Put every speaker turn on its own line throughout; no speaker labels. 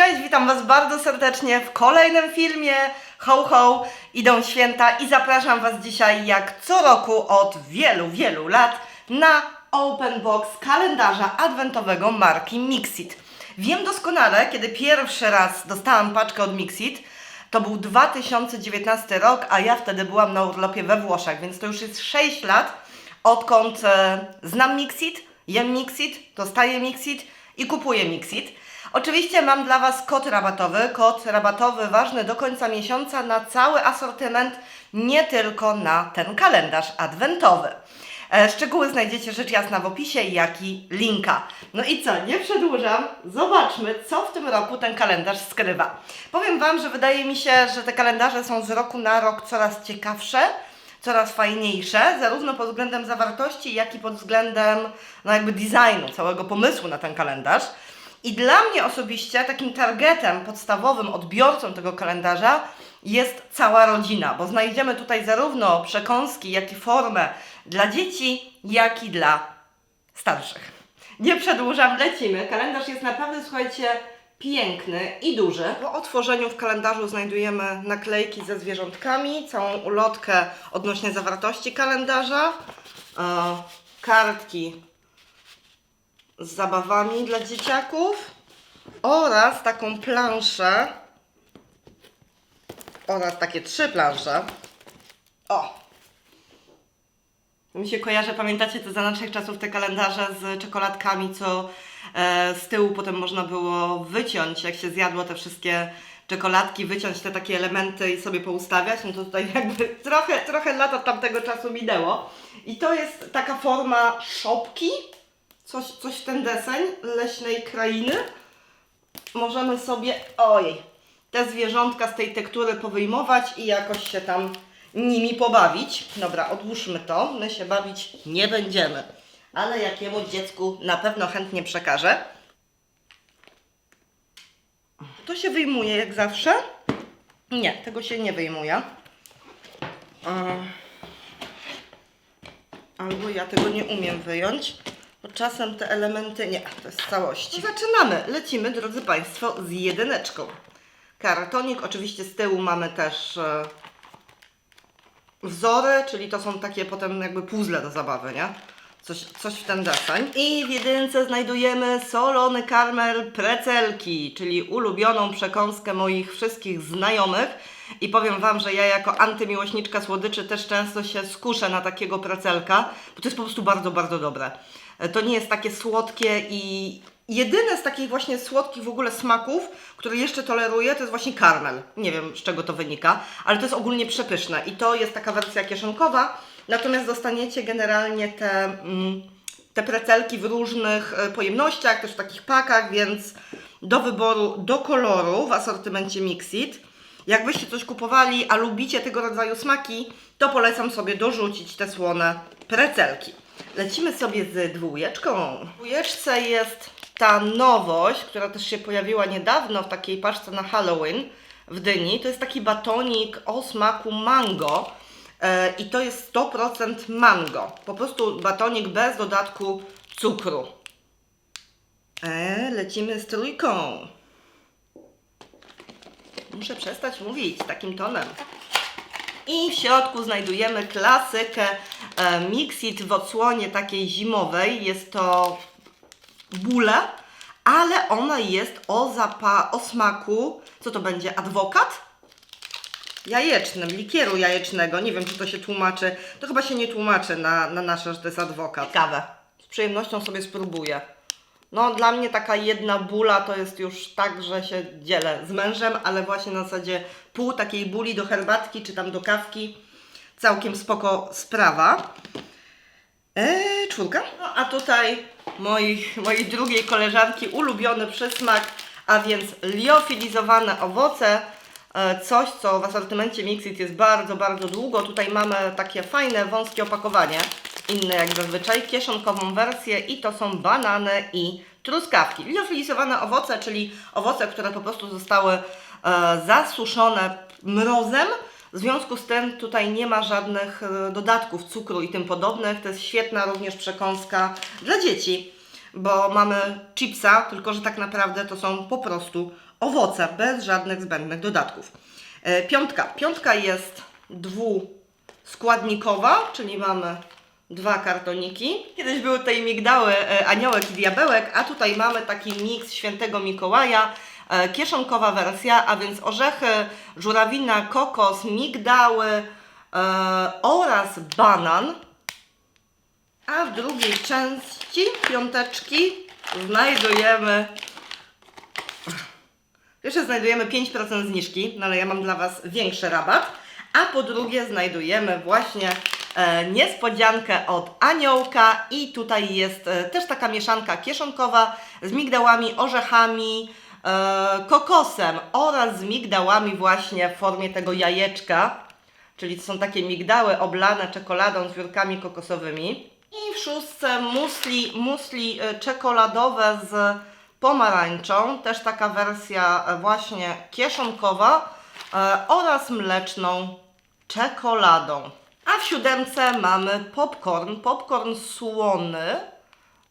Cześć, witam Was bardzo serdecznie w kolejnym filmie. Ho, ho, idą święta i zapraszam Was dzisiaj, jak co roku od wielu, wielu lat, na Open Box kalendarza adwentowego marki Mixit. Wiem doskonale, kiedy pierwszy raz dostałam paczkę od Mixit, to był 2019 rok, a ja wtedy byłam na urlopie we Włoszech, więc to już jest 6 lat, odkąd e, znam Mixit, jem Mixit, dostaję Mixit i kupuję Mixit. Oczywiście mam dla Was kod rabatowy, kod rabatowy ważny do końca miesiąca na cały asortyment, nie tylko na ten kalendarz adwentowy. E, Szczegóły znajdziecie rzecz jasna w opisie, jak i linka. No i co, nie przedłużam, zobaczmy, co w tym roku ten kalendarz skrywa. Powiem Wam, że wydaje mi się, że te kalendarze są z roku na rok coraz ciekawsze, coraz fajniejsze, zarówno pod względem zawartości, jak i pod względem no jakby designu, całego pomysłu na ten kalendarz. I dla mnie osobiście takim targetem podstawowym, odbiorcą tego kalendarza jest cała rodzina, bo znajdziemy tutaj zarówno przekąski, jak i formę dla dzieci, jak i dla starszych. Nie przedłużam, lecimy. Kalendarz jest naprawdę, słuchajcie, piękny i duży. Po otworzeniu w kalendarzu znajdujemy naklejki ze zwierzątkami, całą ulotkę odnośnie zawartości kalendarza, e, kartki z zabawami dla dzieciaków oraz taką planszę oraz takie trzy plansze. O! Mi się kojarzy, pamiętacie te za naszych czasów te kalendarze z czekoladkami, co e, z tyłu potem można było wyciąć, jak się zjadło te wszystkie czekoladki, wyciąć te takie elementy i sobie poustawiać, no to tutaj jakby trochę, trochę lat od tamtego czasu minęło. I to jest taka forma szopki, coś, coś w ten deseń leśnej krainy. Możemy sobie, ojej, te zwierzątka z tej tektury powyjmować i jakoś się tam nimi pobawić. Dobra, odłóżmy to, my się bawić nie będziemy. Ale jakiemu dziecku na pewno chętnie przekażę. To się wyjmuje jak zawsze. Nie, tego się nie wyjmuje. Albo ja tego nie umiem wyjąć, bo czasem te elementy nie, to jest w całości. Zaczynamy, lecimy drodzy Państwo z jedyneczką. Kartonik, oczywiście z tyłu mamy też e, wzory, czyli to są takie potem jakby puzzle do zabawy, nie? Coś, coś w ten deseń. I w jedynce znajdujemy solony karmel precelki, czyli ulubioną przekąskę moich wszystkich znajomych. I powiem Wam, że ja jako antymiłośniczka słodyczy też często się skuszę na takiego precelka, bo to jest po prostu bardzo, bardzo dobre. To nie jest takie słodkie i jedyne z takich właśnie słodkich w ogóle smaków, które jeszcze toleruję, to jest właśnie karmel. Nie wiem z czego to wynika, ale to jest ogólnie przepyszne i to jest taka wersja kieszonkowa, natomiast dostaniecie generalnie te, mm, te precelki w różnych e, pojemnościach, też w takich pakach, więc do wyboru, do koloru w asortymencie Mixit. Jakbyście coś kupowali, a lubicie tego rodzaju smaki, to polecam sobie dorzucić te słone precelki. Lecimy sobie z dwójeczką. W dwójeczce jest ta nowość, która też się pojawiła niedawno w takiej paczce na Halloween w Dyni. To jest taki batonik o smaku mango e, i to jest 100% mango. Po prostu batonik bez dodatku cukru. E, lecimy z trójką. Muszę przestać mówić takim tonem. I w środku znajdujemy klasykę e, Mixit w odsłonie takiej zimowej. Jest to bóle, ale ona jest o, zapa- o smaku, co to będzie, adwokat? Jajecznym, likieru jajecznego. Nie wiem, czy to się tłumaczy. To chyba się nie tłumaczy na, na nasze, że to jest adwokat. Kawę. Z przyjemnością sobie spróbuję. No, dla mnie taka jedna bula to jest już tak, że się dzielę z mężem, ale właśnie na zasadzie pół takiej buli do herbatki czy tam do kawki. Całkiem spoko sprawa. Eee, czwórka. No a tutaj moich, mojej drugiej koleżanki ulubiony przysmak, a więc liofilizowane owoce. E, Coś, co w asortymencie Mixit jest bardzo, bardzo długo. Tutaj mamy takie fajne, wąskie opakowanie, inne jak zazwyczaj, kieszonkową wersję i to są banany i truskawki. Liofilizowane owoce, czyli owoce, które po prostu zostały e, zasuszone mrozem, w związku z tym tutaj nie ma żadnych e, dodatków cukru i tym podobnych. To jest świetna również przekąska dla dzieci, bo mamy chipsa, tylko że tak naprawdę to są po prostu owoce, bez żadnych zbędnych dodatków. E, Piątka. Piątka jest dwuskładnikowa, czyli mamy dwa kartoniki. Kiedyś były tutaj migdały, e, aniołek i diabełek, a tutaj mamy taki miks świętego Mikołaja, e, kieszonkowa wersja, a więc orzechy, żurawina, kokos, migdały e, oraz banan. A w drugiej części piąteczki znajdujemy. Pierwsze znajdujemy 5% zniżki, no ale ja mam dla Was większy rabat. A po drugie znajdujemy właśnie niespodziankę od Aniołka i tutaj jest e, też taka mieszanka kieszonkowa z migdałami, orzechami, e, kokosem oraz z migdałami właśnie w formie tego jajeczka. Czyli to są takie migdały oblane czekoladą z wiórkami kokosowymi. I w szóstce musli, musli e, czekoladowe z pomarańczą, też taka wersja e, właśnie kieszonkowa e, oraz mleczną czekoladą. A w siódemce mamy popcorn, popcorn słony,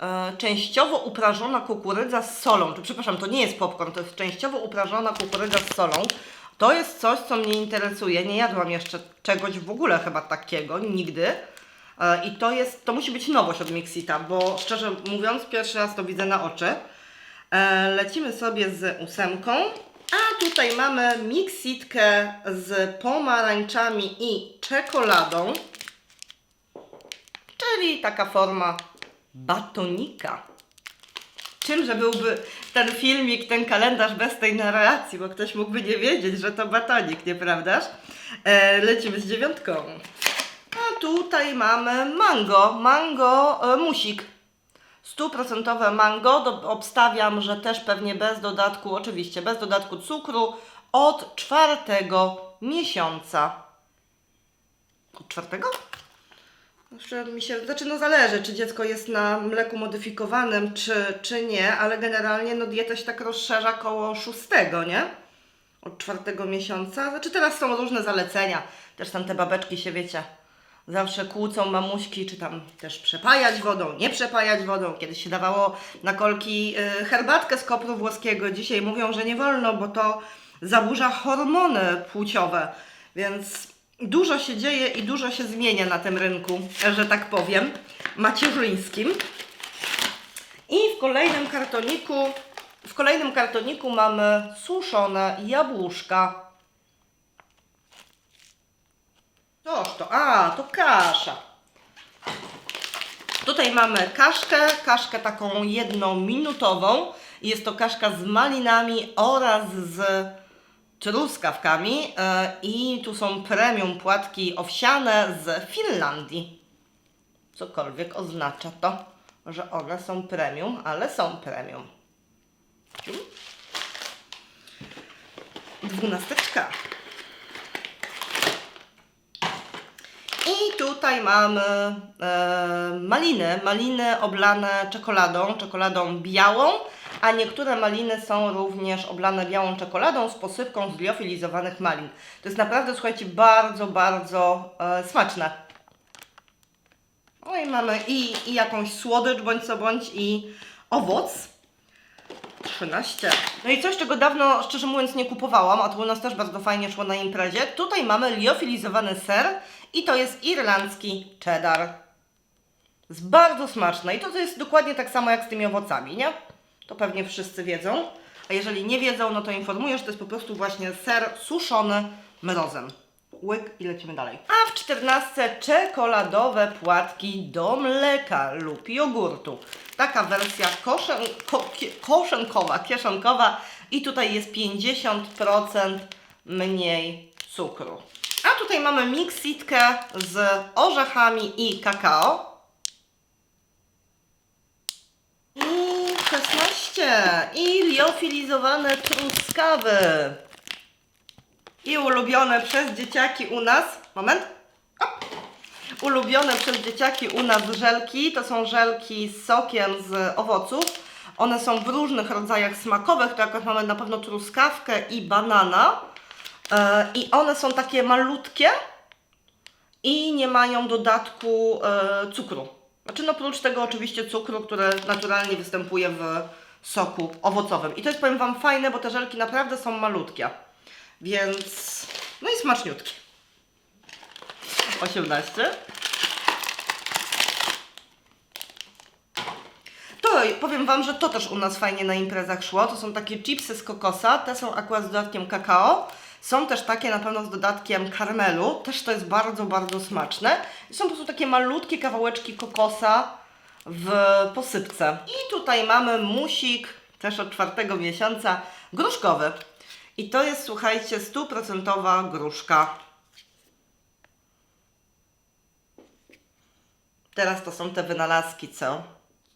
e, częściowo uprażona kukurydza z solą. To, przepraszam, to nie jest popcorn, to jest częściowo uprażona kukurydza z solą. To jest coś, co mnie interesuje. Nie jadłam jeszcze czegoś w ogóle chyba takiego, nigdy. E, I to jest, to musi być nowość od Mixita, bo szczerze mówiąc, pierwszy raz to widzę na oczy. E, Lecimy sobie z ósemką. Tutaj mamy mixitkę z pomarańczami i czekoladą. Czyli taka forma batonika. Czymże byłby ten filmik, ten kalendarz bez tej narracji, bo ktoś mógłby nie wiedzieć, że to batonik, nieprawdaż? E, lecimy z dziewiątką. A tutaj mamy mango, mango e, musik. Stuprocentowe mango, do, obstawiam, że też pewnie bez dodatku, oczywiście bez dodatku cukru, od czwartego miesiąca. Od czwartego? Jeszcze mi się, znaczy no zależy, czy dziecko jest na mleku modyfikowanym, czy, czy nie, ale generalnie no dieta się tak rozszerza koło szóstego, nie? Od czwartego miesiąca. Znaczy teraz są różne zalecenia. Też tam te babeczki się, wiecie, zawsze kłócą mamuśki, czy tam też przepajać wodą, nie przepajać wodą. Kiedyś się dawało na kolki y, herbatkę z kopru włoskiego. Dzisiaj mówią, że nie wolno, bo to zaburza hormony płciowe. Więc dużo się dzieje i dużo się zmienia na tym rynku, że tak powiem, macierzyńskim. I w kolejnym kartoniku, w kolejnym kartoniku mamy suszone jabłuszka. Toż to, a, to kasza. Tutaj mamy kaszkę, kaszkę taką jednominutową. Jest to kaszka z malinami oraz z truskawkami. e, I tu są premium płatki owsiane z Finlandii. Cokolwiek oznacza to, że one są premium, ale są premium. Dwunasteczka. I tutaj mamy e, maliny, maliny oblane czekoladą, czekoladą białą, a niektóre maliny są również oblane białą czekoladą z posypką z liofilizowanych malin. To jest naprawdę, słuchajcie, bardzo, bardzo e, smaczne. No i mamy i, i jakąś słodycz bądź co bądź i owoc. 13. No i coś, czego dawno, szczerze mówiąc, nie kupowałam, a to u nas też bardzo fajnie szło na imprezie. Tutaj mamy liofilizowany ser i to jest irlandzki cheddar. Jest bardzo smaczne i to, to jest dokładnie tak samo jak z tymi owocami, nie? To pewnie wszyscy wiedzą. A jeżeli nie wiedzą, no to informuję, że to jest po prostu właśnie ser suszony mrozem. Łyk i lecimy dalej. A w 14 czekoladowe płatki do mleka lub jogurtu. Taka wersja koszen, ko, koszenkowa, kieszonkowa i tutaj jest 50% mniej cukru. A tutaj mamy mixitkę z orzechami i kakao. I 16. I liofilizowane truskawy. I ulubione przez dzieciaki u nas. Moment. Op. Ulubione przez dzieciaki u nas żelki. To są żelki z sokiem z owoców. One są w różnych rodzajach smakowych. To akurat mamy na pewno truskawkę i banana. E, I one są takie malutkie i nie mają dodatku e, cukru. Znaczy, no oprócz tego oczywiście cukru, który naturalnie występuje w soku owocowym. I to jest, powiem Wam, fajne, bo te żelki naprawdę są malutkie. Więc, no i smaczniutkie. 18. To powiem Wam, że to też u nas fajnie na imprezach szło. To są takie chipsy z kokosa. Te są akurat z dodatkiem kakao. Są też takie na pewno z dodatkiem karmelu. Też to jest bardzo, bardzo smaczne. I są po prostu takie malutkie kawałeczki kokosa w posypce. I tutaj mamy musik, też od czwartego miesiąca, gruszkowy. I to jest, słuchajcie, stuprocentowa gruszka. Teraz to są te wynalazki, co?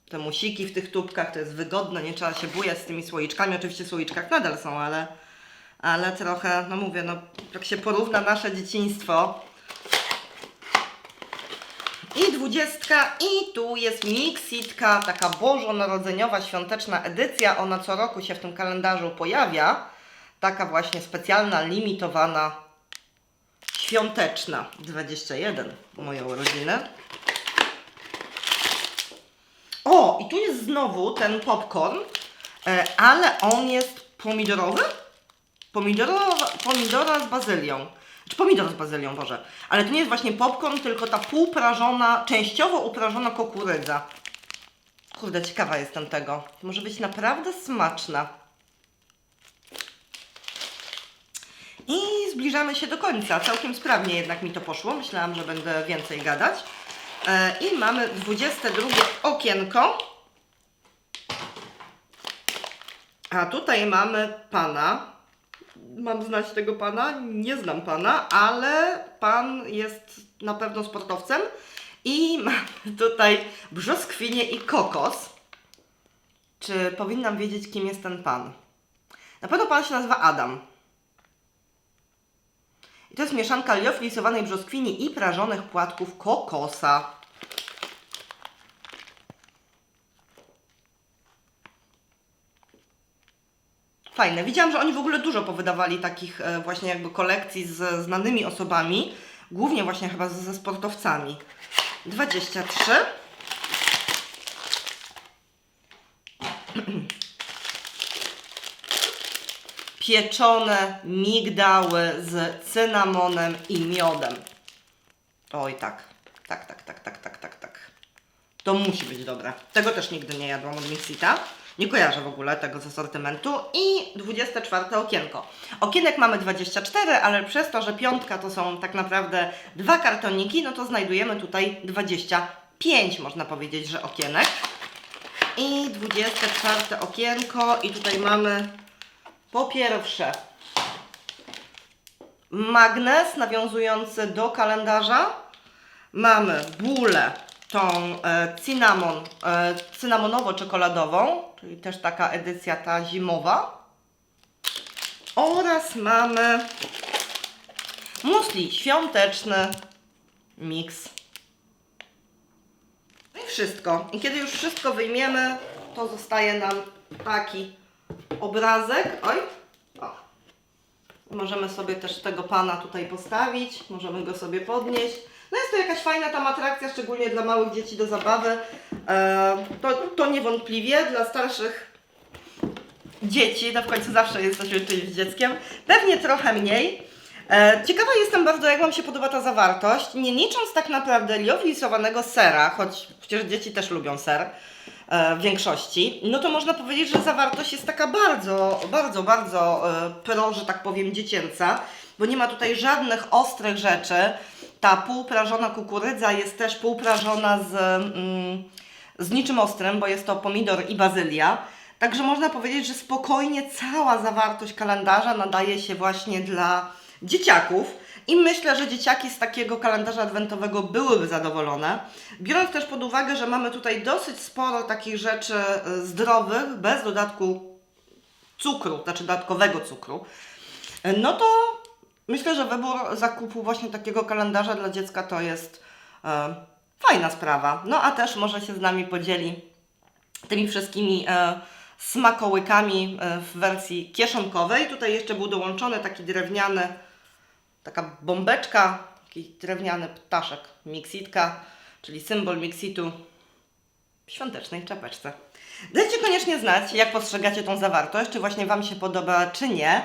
Te musiki w tych tubkach, to jest wygodne, nie trzeba się bujać z tymi słoiczkami. Oczywiście w słoiczkach nadal są, ale, ale trochę, no mówię, no jak się porówna nasze dzieciństwo. I dwudziestka, i tu jest mixitka, taka bożonarodzeniowa, świąteczna edycja. Ona co roku się w tym kalendarzu pojawia. Taka właśnie specjalna, limitowana, świąteczna. 21, moją urodzinę. O, i tu jest znowu ten popcorn, e, ale on jest pomidorowy? Pomidorowa, pomidora z bazylią. Czy pomidor z bazylią, Boże. Ale to nie jest właśnie popcorn, tylko ta półprażona, częściowo uprażona kukurydza. Kurde, ciekawa jestem tego. Może być naprawdę smaczna. I zbliżamy się do końca. Całkiem sprawnie jednak mi to poszło. Myślałam, że będę więcej gadać. E, I mamy 22 okienko. A tutaj mamy pana. Mam znać tego pana? Nie znam pana, ale pan jest na pewno sportowcem. I mamy tutaj brzoskwinię i kokos. Czy powinnam wiedzieć, kim jest ten pan? Na pewno pan się nazywa Adam. I to jest mieszanka liofilizowanej brzoskwini i prażonych płatków kokosa. Fajne. Widziałam, że oni w ogóle dużo powydawali takich e, właśnie jakby kolekcji z znanymi osobami. Głównie właśnie chyba ze sportowcami. 23. Pieczone migdały z cynamonem i miodem. Oj tak. Tak, tak, tak, tak, tak, tak, tak. To musi być dobre. Tego też nigdy nie jadłam od Mixita. Nie kojarzę w ogóle tego z asortymentu. I 24 okienko. Okienek mamy 24, ale przez to, że piątka to są tak naprawdę dwa kartoniki, no to znajdujemy tutaj 25, można powiedzieć, że okienek. I 24 okienko i tutaj mamy po pierwsze magnes nawiązujący do kalendarza. Mamy bulę, tą e, cynamon, e, cynamonowo-czekoladową, czyli też taka edycja ta zimowa. Oraz mamy musli świąteczny mix. I wszystko. I kiedy już wszystko wyjmiemy, to zostaje nam taki obrazek. Oj, o. Możemy sobie też tego pana tutaj postawić, możemy go sobie podnieść. No jest to jakaś fajna tam atrakcja, szczególnie dla małych dzieci do zabawy. E, to, to niewątpliwie dla starszych dzieci, no w końcu zawsze jesteśmy czymś dzieckiem, pewnie trochę mniej. E, ciekawa jestem bardzo, jak Wam się podoba ta zawartość, nie licząc tak naprawdę liofilizowanego sera, choć przecież dzieci też lubią ser w większości, no to można powiedzieć, że zawartość jest taka bardzo, bardzo, bardzo e, pro, że tak powiem, dziecięca, bo nie ma tutaj żadnych ostrych rzeczy. Ta półprażona kukurydza jest też półprażona z, mm, z niczym ostrym, bo jest to pomidor i bazylia. Także można powiedzieć, że spokojnie cała zawartość kalendarza nadaje się właśnie dla dzieciaków. I myślę, że dzieciaki z takiego kalendarza adwentowego byłyby zadowolone. Biorąc też pod uwagę, że mamy tutaj dosyć sporo takich rzeczy y, zdrowych, bez dodatku cukru, znaczy dodatkowego cukru, y, no to myślę, że wybór zakupu właśnie takiego kalendarza dla dziecka to jest e, fajna sprawa. No a też może się z nami podzieli tymi wszystkimi e, smakołykami e, w wersji kieszonkowej. Tutaj jeszcze był dołączony taki drewniany, taka bombeczka, taki drewniany ptaszek, mixitka, czyli symbol mixitu w świątecznej czapeczce. Dajcie koniecznie znać, jak postrzegacie tą zawartość, czy właśnie Wam się podoba, czy nie.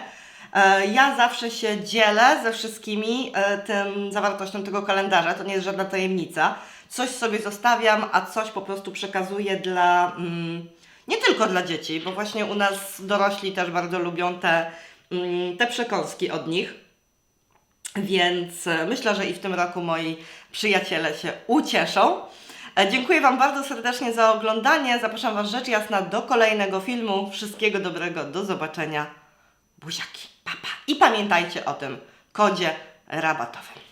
E, Ja zawsze się dzielę ze wszystkimi e, tym zawartością tego kalendarza, to nie jest żadna tajemnica. Coś sobie zostawiam, a coś po prostu przekazuję dla, mm, nie tylko dla dzieci, bo właśnie u nas dorośli też bardzo lubią te, mm, te przekąski od nich. Więc e, myślę, że i w tym roku moi przyjaciele się ucieszą. E, Dziękuję Wam bardzo serdecznie za oglądanie. Zapraszam Was rzecz jasna do kolejnego filmu. Wszystkiego dobrego, do zobaczenia. Buziaki, papa. I pamiętajcie o tym kodzie rabatowym.